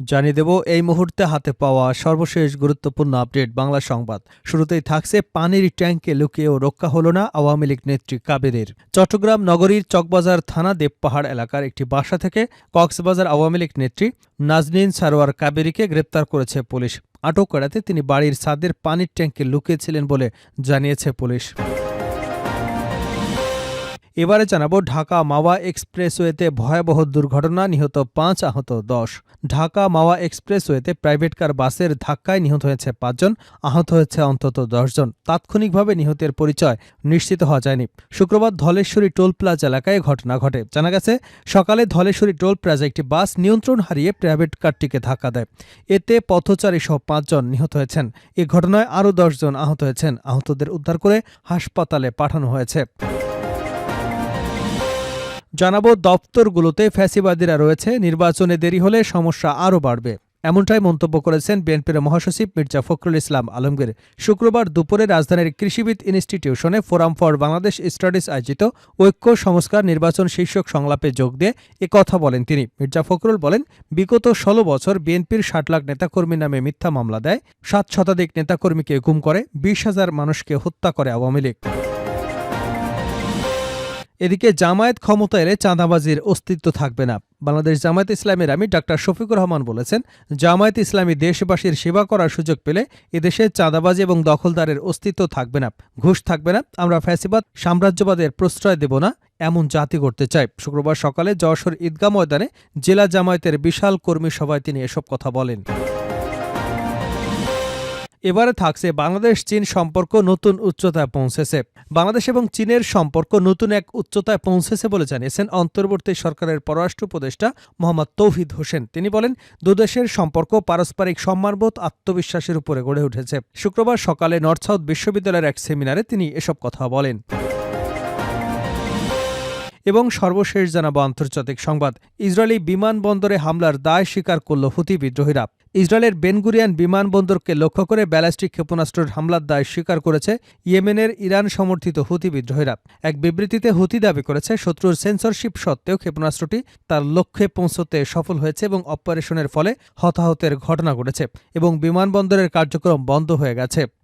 জানিয়ে দেব, এই মুহূর্তে হাতে পাওয়া সর্বশেষ গুরুত্বপূর্ণ আপডেট বাংলা সংবাদ। শুরুতেই থাকছে পানির ট্যাঙ্কে লুকিয়েও রক্ষা হল না আওয়ামী লীগ নেত্রী কাবেরের। চট্টগ্রাম নগরীর চকবাজার থানা দেবপাহাড় এলাকার একটি বাসা থেকে কক্সবাজার আওয়ামী লীগ নেত্রী নাজনীন সারোয়ার কাবেরীকে গ্রেপ্তার করেছে পুলিশ। আটক করাতে তিনি বাড়ির ছাদের পানির ট্যাঙ্কে লুকিয়েছিলেন বলে জানিয়েছে পুলিশ। এবারে জানাব ঢাকা মাওয়া এক্সপ্রেসওয়েতে ভয়াবহ দুর্ঘটনা, নিহত পাঁচ আহত দশ। ঢাকা মাওয়া এক্সপ্রেসওয়েতে প্রাইভেট কার বাসের ধাক্কায় নিহত হয়েছে পাঁচজন আহত হয়েছে অন্তত দশজন তাৎক্ষণিকভাবে নিহতের পরিচয় নিশ্চিত হওয়া যায়নি। শুক্রবার ধলেশ্বরী টোল প্লাজা এলাকায় ঘটনা ঘটে। জানা গেছে, সকালে ধলেশ্বরী টোল প্লাজা একটি বাস নিয়ন্ত্রণ হারিয়ে প্রাইভেট কারটিকে ধাক্কা দেয়। এতে পথচারী সহ পাঁচজন নিহত হয়েছেন। এ ঘটনায় আরও দশজন আহত হয়েছেন। আহতদের উদ্ধার করে হাসপাতালে পাঠানো হয়েছে। জানাব, দপ্তরগুলোতে ফ্যাসিবাদীরা রয়েছে, নির্বাচনে দেরি হলে সমস্যা আরও বাড়বে। এমনটাই মন্তব্য করেছেন বিএনপির মহাসচিব মির্জা ফখরুল ইসলাম আলমগীর। শুক্রবার দুপুরে রাজধানীর কৃষিবিদ ইনস্টিটিউশনে ফোরাম ফর বাংলাদেশ স্টাডিজ আয়োজিত ঐক্য, সংস্কার, নির্বাচন শীর্ষক সংলাপে যোগ দিয়ে কথা বলেন তিনি। মির্জা ফখরুল বলেন, বিগত ষোলো বছর বিএনপির ষাট লাখ নেতাকর্মী নামে মিথ্যা মামলা দেয়, সাত শতাধিক নেতাকর্মীকে গুম করে, বিশ হাজার মানুষকে হত্যা করে আওয়ামী লীগ। এদিকে জামায়াত ক্ষমতা এলে চাঁদাবাজির অস্তিত্ব থাকবে না। বাংলাদেশ জামায়াত ইসলামের আমি ডাক্তার শফিকুর রহমান বলেছেন, জামায়াত ইসলামী দেশবাসীর সেবা করার সুযোগ পেলে এদেশে চাঁদাবাজি এবং দখলদারের অস্তিত্ব থাকবে না, ঘুষ থাকবে না। আমরা ফ্যাসিবাদ, সাম্রাজ্যবাদের প্রশ্রয় দেব না, এমন জাতি করতে চাই। শুক্রবার সকালে যশোর ঈদগাহ ময়দানে জেলা জামায়াতের বিশাল কর্মী সভায় তিনি এসব কথা বলেন। এবারে থাকছে বাংলাদেশ চীন সম্পর্ক নতুন উচ্চতায় পৌঁছেছে। বাংলাদেশ এবং চীনের সম্পর্ক নতুন এক উচ্চতায় পৌঁছেছে বলে জানিয়েছেন অন্তর্বর্তী সরকারের পররাষ্ট্র উপদেষ্টা মোহাম্মদ তৌহিদ হোসেন। তিনি বলেন দুদেশের সম্পর্ক পারস্পরিক সম্মানবোধ, আত্মবিশ্বাসের উপরে গড়ে উঠেছে। শুক্রবার সকালে নর্থ সাউথ বিশ্ববিদ্যালয়ের এক সেমিনারে তিনি এসব কথা বলেন। এবং সর্বশেষ জানাব আন্তর্জাতিক সংবাদ। ইসরায়েলি বিমানবন্দরে হামলার দায় স্বীকার করল হুতি বিদ্রোহীরা। ইসরায়েলের বেনগুরিয়ান বিমানবন্দরকে লক্ষ্য করে ব্যালাস্টিক ক্ষেপণাস্ত্রের হামলার দায় স্বীকার করেছে ইয়েমেনের ইরান সমর্থিত হুতি বিদ্রোহীরা। এক বিবৃতিতে হুতি দাবি করেছে, শত্রুর সেন্সরশিপ সত্ত্বেও ক্ষেপণাস্ত্রটি তার লক্ষ্যে পৌঁছতে সফল হয়েছে এবং অপারেশনের ফলে হতাহতের ঘটনা ঘটেছে এবং বিমানবন্দরের কার্যক্রম বন্ধ হয়ে গেছে।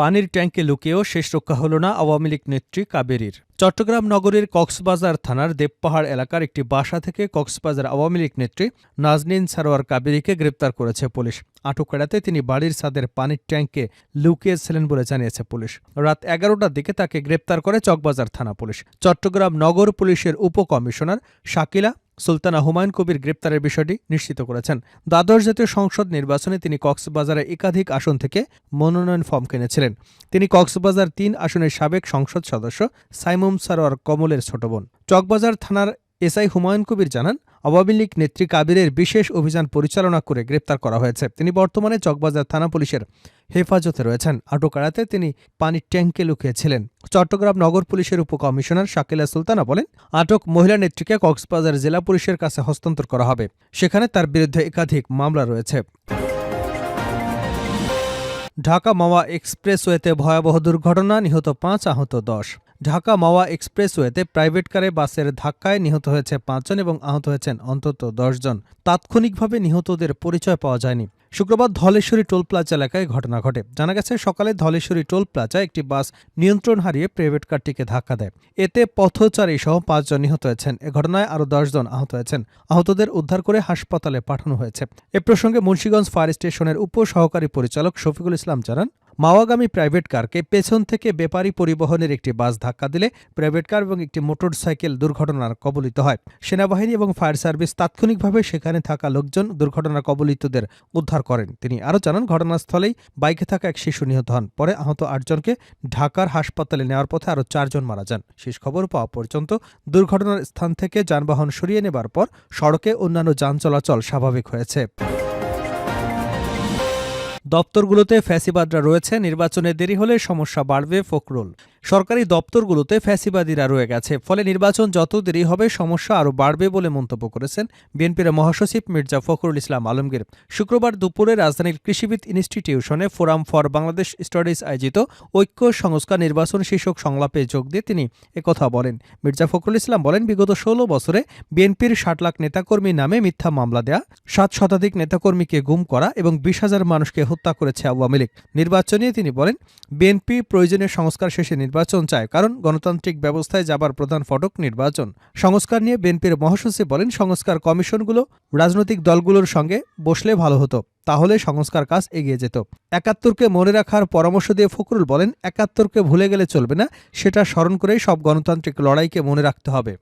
পানির ট্যাঙ্কে লুকিয়েও শেষ রক্ষা হল না আওয়ামী লীগ নেত্রী কাবেরীর। চট্টগ্রাম নগরীর কক্সবাজার থানার দেবপাহাড় এলাকার একটি বাসা থেকে কক্সবাজার আওয়ামী লীগ নেত্রী নাজনীন সারোয়ার কাবেরীকে গ্রেপ্তার করেছে পুলিশ। আটক এড়াতে তিনি বাড়ির ছাদের পানির ট্যাঙ্কে লুকিয়েছিলেন বলে জানিয়েছে পুলিশ। রাত এগারোটার দিকে তাকে গ্রেপ্তার করে চকবাজার থানা পুলিশ। চট্টগ্রাম নগর পুলিশের উপকমিশনার শাকিলা সুলতানা হুমায়ুন কবির গ্রেপ্তারের বিষয়টি নিশ্চিত করেছেন। দ্বাদশ জাতীয় সংসদ নির্বাচনে তিনি কক্সবাজারে একাধিক আসন থেকে মনোনয়ন ফর্ম কিনেছিলেন। তিনি কক্সবাজার তিন আসনের সাবেক সংসদ সদস্য সাইমুম সারোয়ার কমলের ছোট বোন। চকবাজার থানার এসআই হুমায়ুন কবির জানান, আওয়ামী লীগ নেত্রী কাবিরের বিশেষ অভিযান পরিচালনা করে গ্রেপ্তার করা হয়েছে। তিনি বর্তমানে চকবাজার থানা পুলিশের হেফাজতে রয়েছেন। আটক এড়াতে তিনি পানির ট্যাঙ্কে লুকিয়েছিলেন। চট্টগ্রাম নগর পুলিশের উপকমিশনার শাকিলা সুলতানা বলেন, আটক মহিলা নেত্রীকে কক্সবাজার জেলা পুলিশের কাছে হস্তান্তর করা হবে। সেখানে তার বিরুদ্ধে একাধিক মামলা রয়েছে। ঢাকা মাওয়া এক্সপ্রেসওয়েতে ভয়াবহ দুর্ঘটনা, নিহত পাঁচ আহত, দশ। ঢাকা মাওয়া এক্সপ্রেসওয়েতে প্রাইভেট কারে বাসের ধাক্কায় নিহত হয়েছে পাঁচজন এবং আহত হয়েছেন অন্তত দশজন। তাৎক্ষণিকভাবে নিহতদের পরিচয় পাওয়া যায়নি। শুক্রবার ধলেশ্বরী টোল প্লাজা এলাকায় ঘটনা ঘটে। জানা গেছে, সকালে ধলেশ্বরী টোল প্লাজা একটি বাস নিয়ন্ত্রণ হারিয়ে প্রাইভেট কারটিকে ধাক্কা দেয়। এতে পথচারী সহ পাঁচজন নিহত হয়েছেন। এ ঘটনায় আরও দশজন আহত হয়েছেন। আহতদের উদ্ধার করে হাসপাতালে পাঠানো হয়েছে। এ প্রসঙ্গে মুন্সীগঞ্জ ফায়ার স্টেশনের উপ সহকারী পরিচালক শফিকুল ইসলাম জানান মাওয়াগামী প্রাইভেট কারকে পেছন থেকে বেপারি পরিবহনের একটি বাস ধাক্কা দিলে প্রাইভেট কার এবং একটি মোটর সাইকেল দুর্ঘটনার কবলিত হয়। সেনাবাহিনী এবং ফায়ার সার্ভিস তাৎক্ষণিকভাবে সেখানে থাকা লোকজন দুর্ঘটনার কবলিতদের উদ্ধার করেন। তিনি আরও জানান, ঘটনাস্থলেই বাইকে থাকা এক শিশু নিহত হন। পরে আহত আটজনকে ঢাকার হাসপাতালে নেওয়ার পথে আরও চারজন মারা যান। শেষ খবর পাওয়া পর্যন্ত দুর্ঘটনার স্থান থেকে যানবাহন সরিয়ে নেবার পর সড়কে অন্যান্য যান চলাচল স্বাভাবিক হয়েছে। দপ্তরগুলোতে ফ্যাসিবাদরা রয়েছে, নির্বাচনে দেরি হলে সমস্যা বাড়বে ফখরুল। সরকারি দপ্তরগুলোতে ফ্যাসিবাদীরা রয়ে গেছে, ফলে নির্বাচন যত দেরি হবে, সমস্যা আরও বাড়বে বলে মন্তব্য করেছেন বিএনপির মহাসচিব মির্জা ফখরুল ইসলাম আলমগীর। শুক্রবার দুপুরে রাজধানীর কৃষিবিদ ইনস্টিটিউশনে ফোরাম ফর বাংলাদেশ স্টাডিজ আয়োজিত ঐক্য সংস্কার নির্বাচন শীর্ষক সংলাপে যোগ দিয়ে তিনি একথা বলেন। মির্জা ফখরুল ইসলাম বলেন, বিগত ষোলো বছরে বিএনপির ষাট লাখ নেতাকর্মী নামে মিথ্যা মামলা দেয়া, সাত শতাধিক নেতাকর্মীকে গুম করা এবং বিশ হাজার মানুষকে হত্যা করেছে আওয়ামী লীগ নির্বাচন নিয়ে তিনি বলেন, বিএনপি প্রয়োজনীয় সংস্কার শেষে নির্বাচন চায়, কারণ গণতান্ত্রিক ব্যবস্থায় যাবার প্রধান ফটক নির্বাচন। সংস্কার নিয়ে বিএনপির মহাসচিব বলেন, সংস্কার কমিশনগুলো রাজনৈতিক দলগুলোর সঙ্গে বসলে ভালো হতো, তাহলে সংস্কার কাজ এগিয়ে যেত। একাত্তরকে মনে রাখার পরামর্শ দিয়ে ফখরুল বলেন, একাত্তরকে ভুলে গেলে চলবে না, সেটা স্মরণ করেই সব গণতান্ত্রিক লড়াইকে মনে রাখতে হবে।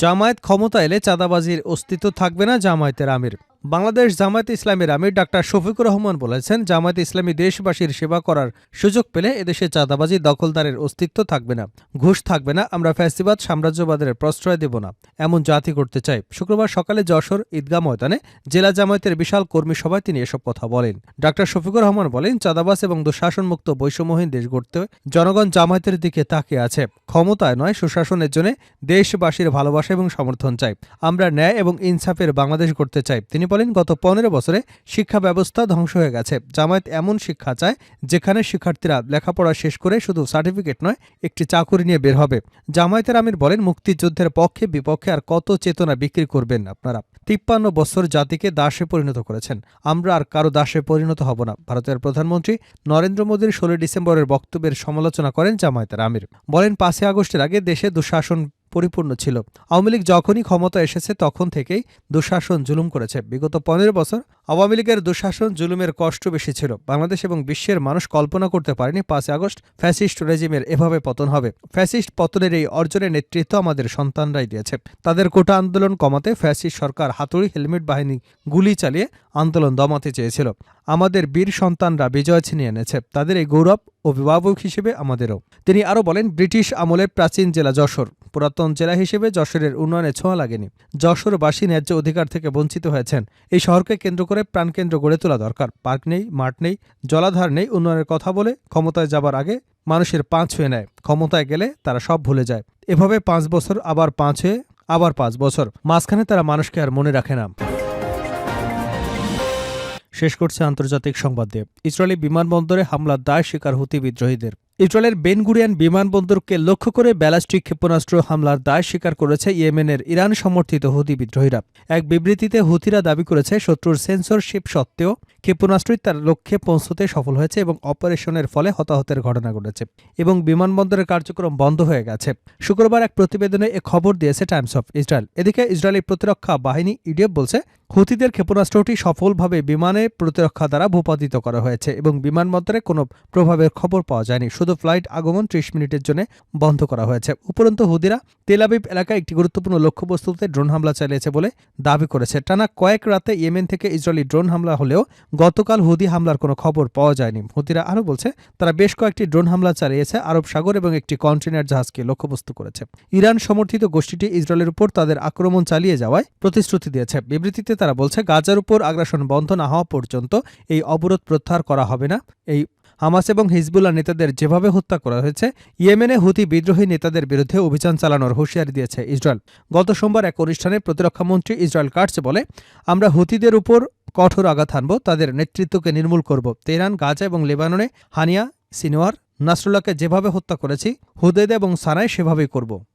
জামায়াত ক্ষমতা এলে চাঁদাবাজির অস্তিত্ব থাকবে না জামায়াতের আমির। বাংলাদেশ জামায়াত ইসলামের আমির ডাক্তার শফিকুর রহমান বলেছেন, জামায়াত ইসলামী দেশবাসীর সেবা করার সুযোগ পেলে এদেশে চাঁদাবাজি, দখলদারের অস্তিত্ব থাকবে না, ঘুষ থাকবে না, আমরা ফ্যাসিবাদ, সাম্রাজ্যবাদের প্রশ্রয় দেব না, এমন জাতি করতে চাই। শুক্রবার সকালে যশোর ঈদগাহ ময়দানে জেলা জামায়াতের বিশাল কর্মী সভায় তিনি এসব কথা বলেন। ডাক্তার শফিকুর রহমান বলেন চাঁদাবাস এবং দুঃশাসনমুক্ত বৈষম্যহীন দেশ গড়তে জনগণ জামায়াতের দিকে তাকিয়ে আছে, ক্ষমতায় নয়, সুশাসনের জন্য দেশবাসীর ভালোবাসা এবং সমর্থন চাই, আমরা ন্যায় এবং ইনসাফের বাংলাদেশ গড়তে চাই। তিনি বলেন, গত পনেরো বছরে শিক্ষা ব্যবস্থা ধ্বংস হয়ে গেছে। জামায়াত এমন শিক্ষা চায় যেখানে শিক্ষার্থীরা লেখাপড়া শেষ করে শুধু সার্টিফিকেট নয়, একটি চাকুরি নিয়ে বের হবে। জামায়াতের আমির বলেন, মুক্তিযুদ্ধের পক্ষে বিপক্ষে আর কত চেতনা বিক্রি করবেন আপনারা? তিপ্পান্ন বছর জাতিকে দাসে পরিণত করেছেন। আমরা আর কারও দাসে পরিণত হব না। ভারতের প্রধানমন্ত্রী নরেন্দ্র মোদীর ষোলোই ডিসেম্বরের বক্তব্যের সমালোচনা করেন জামায়াতের আমির। বলেন, পাঁচই আগস্টের আগে দেশে দুঃশাসন পরিপূর্ণ ছিল। আওয়ামী লীগ যখনই ক্ষমতা এসেছে তখন থেকেই দুঃশাসন জুলুম করেছে। বিগত পনেরো বছর আওয়ামী লীগের দুঃশাসন জুলুমের কষ্ট বেশি ছিল। বাংলাদেশ এবং বিশ্বের মানুষ কল্পনা করতে পারেনি পাঁচ আগস্ট ফ্যাসিস্ট রেজিমের এভাবে পতন হবে। ফ্যাসিস্ট পতনের এই অর্জনের নেতৃত্ব আমাদের সন্তানরাই দিয়েছে। তাদের কোটা আন্দোলন কমাতে ফ্যাসিস্ট সরকার হাতুড়ি হেলমেট বাহিনী গুলি চালিয়ে আন্দোলন দমাতে চেয়েছিল। আমাদের বীর সন্তানরা বিজয় ছিনিয়ে এনেছে। তাদের এই গৌরব অভিভাবক হিসেবে আমাদেরও। তিনি আরও বলেন, ব্রিটিশ আমলের প্রাচীন জেলা যশোর, পুরাতন জেলা হিসেবে যশোরের উন্নয়নে ছোঁয়া লাগেনি। যশোরবাসী ন্যায্য অধিকার থেকে বঞ্চিত হয়েছেন। এই শহরকে কেন্দ্র করে প্রাণকেন্দ্র গড়ে তোলা দরকার। পার্ক নেই, মাঠ নেই, জলাধার নেই, উন্নয়নের কথা বলে ক্ষমতায় যাবার আগে মানুষের পাঁচ হয়ে নেয়। ক্ষমতায় গেলে তারা সব ভুলে যায়। এভাবে পাঁচ বছর, আবার পাঁচ হয়ে আবার পাঁচ বছর। মাঝখানে তারা মানুষকে আর মনে রাখে না। শেষ করছে আন্তর্জাতিক সংবাদ দিয়ে ইসরায়েলি বিমানবন্দরে হামলার দায় স্বীকার হুতি বিদ্রোহীদের। ইসরায়েলের বেনগুরিয়ান বিমানবন্দরকে লক্ষ্য করে ব্যালাস্টিক ক্ষেপণাস্ত্র হামলার দায় স্বীকার করেছে ইয়েমেনের ইরান সমর্থিত হুতি বিদ্রোহীরা। এক বিবৃতিতে হুতিরা দাবি করেছে শত্রুর সেন্সরশিপ সত্ত্বেও ক্ষেপণাস্ত্রই তার লক্ষ্যে পৌঁছতে সফল হয়েছে এবং অপারেশনের ফলে হতাহতের ঘটনা ঘটেছে এবং বিমানবন্দরের কার্যক্রম বন্ধ হয়ে গেছে। শুক্রবার এক প্রতিবেদনে এ খবর দিয়েছে টাইমস অফ ইসরায়েল। এদিকে ইসরায়েলি প্রতিরক্ষা বাহিনী ইডিএফ বলছে হুতিদের ক্ষেপণাস্ত্রটি সফলভাবে বিমানে প্রতিরক্ষা দ্বারা ভূপাতিত করা হয়েছে এবং বিমানবন্দরে কোনো প্রভাবের খবর পাওয়া যায়নি। শুধু ফ্লাইট আগমন ত্রিশ মিনিটের জন্য বন্ধ করা হয়েছে। উপরন্তু হুদিরা তেলাবিব এলাকায় একটি গুরুত্বপূর্ণ লক্ষ্যবস্তুতে ড্রোন হামলা চালিয়েছে বলে দাবি করেছে। টানা কয়েক রাতে ইয়েমেন থেকে ইসরায়েলি ড্রোন হামলা হলেও গতকাল হুদি হামলার কোনো খবর পাওয়া যায়নি। হুদিরা আরও বলছে, তারা বেশ কয়েকটি ড্রোন হামলা চালিয়েছে আরব সাগর এবং একটি কন্টেনার জাহাজকে লক্ষ্যবস্তু করেছে। ইরান সমর্থিত গোষ্ঠীটি ইসরায়েলের উপর তাদের আক্রমণ চালিয়ে যাওয়ায় প্রতিশ্রুতি দিয়েছে। বিবৃতিতে তারা বলছে, গাজার উপর আগ্রাসন বন্ধ না হওয়া পর্যন্ত এই অবরোধ প্রত্যাহার করা হবে না। এই হামাস এবং হিজবুল্লাহ নেতাদের যেভাবে হত্যা করা হয়েছে, ইয়েমেনে হুতি বিদ্রোহী নেতাদের বিরুদ্ধে অভিযান চালানোর হুঁশিয়ারি দিয়েছে ইসরায়েল। গত সোমবার এক অনুষ্ঠানে প্রতিরক্ষামন্ত্রী ইসরায়েল কাটস বলে, আমরা হুতিদের উপর কঠোর আঘাত হানব, তাদের নেতৃত্বকে নির্মূল করব। তেহরান, গাজা এবং লেবাননে হানিয়া সিনোয়ার নাসরুল্লাহকে যেভাবে হত্যা করেছি হুদেদ এবং সানায় সেভাবেই করব।